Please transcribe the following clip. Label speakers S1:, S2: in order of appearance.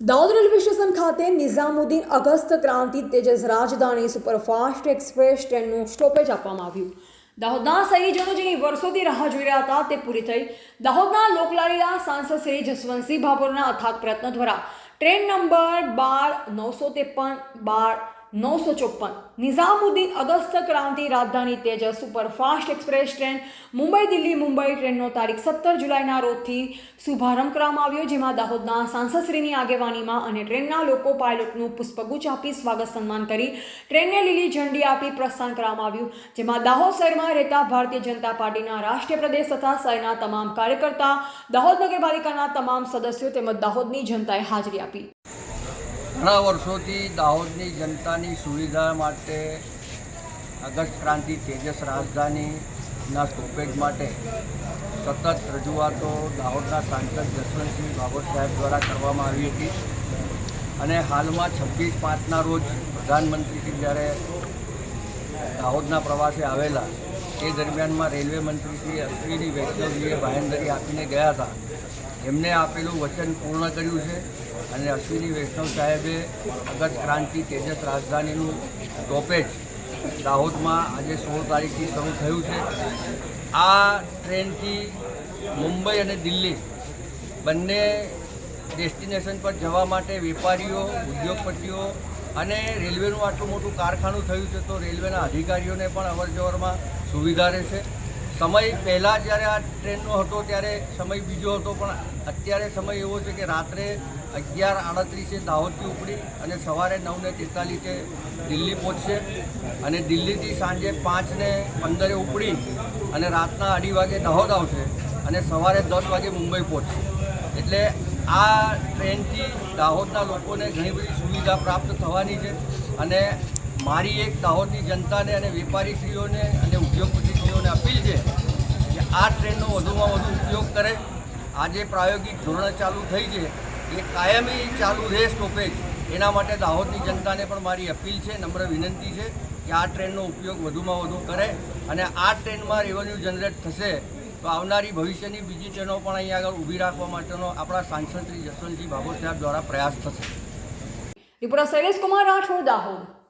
S1: Dahod railway station ખાતે Nizamuddin August Kranti Tejas Rajdhani superfast express ટ્રેનનું stoppage આપવામાં આવ્યું. દાહોદના સહીજનો જેની વર્ષોથી રાહ જોઈ રહ્યા હતા તે પૂરી થઈ. દાહોદના લોકલાડીલા સાંસદ શ્રી જસવંતસિંહ ભાભોરના અથાગ પ્રયત્નો દ્વારા ટ્રેન નંબર બાર નવસો ત્રેપન બાર નવસો ચોપન Nizamuddin August Kranti Rajdhani Tejas superfast express train. Mumbai Delhi Mumbai ટ્રેનનો તારીખ સત્તર જુલાઈના રોજથી શુભારંભ કરવામાં આવ્યો, જેમાં દાહોદના સાંસદશ્રીની આગેવાનીમાં અને ટ્રેનના લોકો પાયલોટનું પુષ્પગુચ્છ આપી સ્વાગત સન્માન કરી, ટ્રેનને લીલી ઝંડી આપી પ્રસ્થાન કરવામાં આવ્યું, જેમાં દાહોદ શહેરમાં રહેતા ભારતીય જનતા પાર્ટીના રાષ્ટ્રીય પ્રદેશ તથા શહેરના તમામ કાર્યકર્તા, દાહોદ નગરપાલિકાના તમામ સદસ્યો તેમજ દાહોદની જનતાએ હાજરી આપી.
S2: ઘણા વર્ષોથી દાહોદની જનતાની સુવિધા માટે અગસ્ત ક્રાંતિ તેજસ રાજધાનીના સ્ટોપેજ માટે સતત રજૂઆતો દાહોદના સાંસદ જસવંતસિંહ બાબત સાહેબ દ્વારા કરવામાં આવી હતી. અને હાલમાં છવ્વીસ પાંચના રોજ પ્રધાનમંત્રીશ્રી જ્યારે દાહોદના પ્રવાસે આવેલા તે દરમિયાનમાં રેલવે મંત્રી અશ્વિની વૈષ્ણવજીએ બાહેંધરી આપીને ગયા હતા. એમને આપેલું વચન પૂર્ણ કર્યું છે અને અશ્વિની વૈષ્ણવ સાહેબે અગત ક્રાંતિ તેજસ રાજધાનીનું સ્ટોપેજ દાહોદમાં આજે સોળ તારીખથી શરૂ થયું છે. આ ટ્રેનથી મુંબઈ અને દિલ્હી બંને ડેસ્ટિનેશન પર જવા માટે વેપારીઓ, ઉદ્યોગપતિઓ અને રેલવેનું આટલું મોટું કારખાનું થયું છે તો રેલવેના અધિકારીઓને પણ અવરજવરમાં સુવિધા રહેશે. સમય પહેલાં જ્યારે આ ટ્રેનનો હતો ત્યારે સમય બીજો હતો, પણ અત્યારે સમય એવો છે કે રાત્રે અગિયાર આડત્રીસે દાહોદથી ઉપડી અને સવારે નવને તેતાલીસે દિલ્હી પહોંચશે અને દિલ્હીથી સાંજે પાંચને પંદરે ઉપડી અને રાતના અઢી વાગે દાહોદ આવશે અને સવારે દસ વાગે મુંબઈ પહોંચશે. એટલે આ ટ્રેનથી દાહોદના લોકોને ઘણી બધી સુવિધા પ્રાપ્ત થવાની છે અને મારી એક દાહોદની જનતાને અને વેપારીશ્રીઓને અને ઉદ્યોગપતિશ્રીઓને અપીલ છે કે આ ટ્રેનનો વધુમાં વધુ ઉપયોગ કરે. આજે પ્રાયોગિક ધોરણે ચાલુ થઈ છે. એ કાયમી ચાલુ રહે સ્ટોપેજ. એના માટે દાહોદની જનતાને પણ મારી અપીલ છે, નમ્ર વિનંતી છે કે આ ટ્રેનનો ઉપયોગ વધુમાં વધુ કરે અને આ ટ્રેનમાં રેવન્યુ જનરેટ થશે. તો આવનારી ભવિષ્યની બીજી ટ્રેનો પણ અહીંયા આગળ ઊભી રાખવા માટેનો આપણા સાંસદ શ્રી જસવંતસિંહ બાબુ સાહેબ દ્વારા પ્રયાસ થશે.
S1: ત્રિપુરા શૈલેષ કુમાર રાઠોડ દાહોદ.